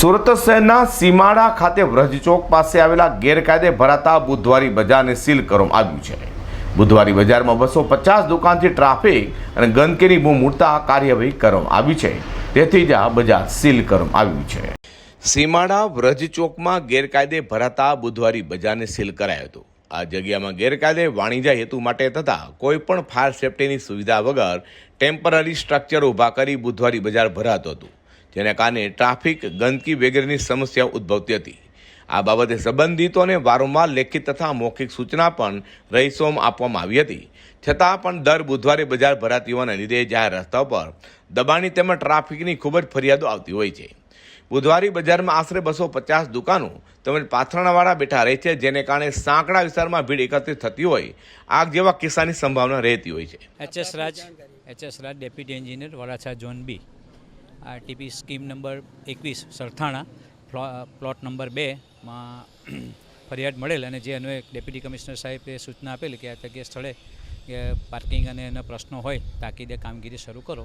સુરત શહેરના સીમાડા ખાતે વ્રજ ચોક પાસે આવેલા ગેરકાયદે ભરાતા બુધવારી બજારને સીલ કરવામાં આવ્યું છે. બુધવારી બજારમાં બસો પચાસ દુકાનથી ટ્રાફિક અને ગંદકીની બૂમ ઉડતા કાર્યવાહી કરવામાં આવી છે. તેથી જ આ બજાર સીલ કરવામાં આવ્યું છે. સીમાડા વ્રજ ચોકમાં ગેરકાયદે ભરાતા બુધવારી બજારને સીલ કરાયો હતો. આ જગ્યામાં ગેરકાયદે વાણિજ્ય હેતુ માટે થતાં કોઈપણ ફાયર સેફટીની સુવિધા વગર ટેમ્પરરી સ્ટ્રક્ચર ઊભા કરી બુધવારી બજાર ભરાતું હતું. જેને કારણે ટ્રાફિક ગંદકી વગેરેની સમસ્યા ઉદ્ભવતી હતી. આ બાબતે સંબંધિતોને વારંવાર લેખિત તથા મૌખિક સૂચના પણ રહીશોમાં આપવામાં આવી હતી. છતાં પણ દર બુધવારે બજાર ભરાતી હોવાના લીધે જાહેર રસ્તા પર દબાણની તેમજ ટ્રાફિકની ખૂબ જ ફરિયાદો આવતી હોય છે. બુધવારી બજારમાં આશરે બસો પચાસ દુકાનો તેમજ પાથરણાવાળા બેઠા રહે છે, જેને કારણે સાંકડા વિસ્તારમાં ભીડ એકત્રિત થતી હોય, આગ જેવા કિસ્સાની સંભાવના રહેતી હોય છે. HS Raj HS Raj deputy engineer Varachha zone B. આ ટીપી સ્કીમ નંબર એકવીસ સરથાણા પ્લોટ નંબર બેમાં ફરિયાદ મળેલ અને જે અન્વયે ડેપ્યુટી કમિશનર સાહેબે સૂચના આપેલી કે આ જગ્યા સ્થળે પાર્કિંગ અને એના પ્રશ્નો હોય, તાકીદે કામગીરી શરૂ કરો.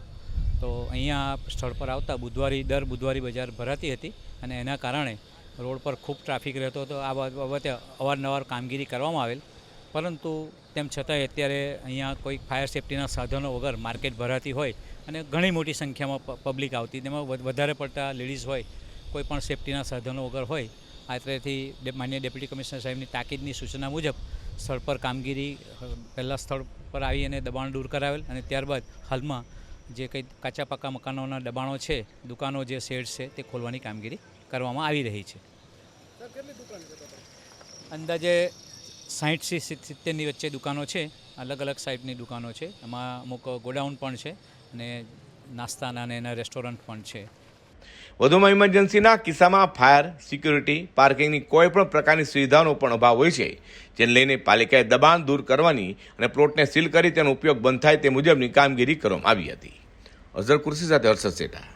તો અહીંયા સ્થળ પર આવતા બુધવારી, દર બુધવારી બજાર ભરાતી હતી અને એના કારણે રોડ પર ખૂબ ટ્રાફિક રહેતો હતો. આ બાબતે અવારનવાર કામગીરી કરવામાં આવેલ. પરંતુ તેમ છતાંય અત્યારે અહીંયા કોઈ ફાયર સેફટીના સાધનો વગર માર્કેટ ભરાતી હોય અને ઘણી મોટી સંખ્યામાં પબ્લિક આવતી તેમાં વધારે પડતા લેડીઝ હોય કોઈ પણ સેફટીના સાધનો વગર હોય આત્રેથી માન્ય ડેપ્યુટી કમિશનર સાહેબની તાકીદની સૂચના મુજબ સ્થળ પર કામગીરી પહેલાં સ્થળ પર આવી અને દબાણ દૂર કરાવેલ અને ત્યારબાદ હાલમાં જે કંઈ કાચા પાકા મકાનોના દબાણો છે દુકાનો જે શેડ છે તે ખોલવાની કામગીરી કરવામાં આવી રહી છે? અંદાજે સાહીઠથી સિત્તેરની વચ્ચે દુકાનો છે, અલગ અલગ સાઈડની દુકાનો છે. એમાં અમુક ગોડાઉન પણ છે અને નાસ્તાના અને એના રેસ્ટોરન્ટ પણ છે. વધુમાં ઇમરજન્સીના કિસ્સામાં ફાયર, સિક્યુરિટી, પાર્કિંગની કોઈ પણ પ્રકારની સુવિધાનો પણ અભાવ હોય છે, જેને લઈને પાલિકાએ દબાણ દૂર કરવાની અને પ્લોટને સીલ કરી તેનો ઉપયોગ બંધ થાય તે મુજબની કામગીરી કરવામાં આવી હતી. અઝર કુર્સી સાથે હર્ષદ સેઠા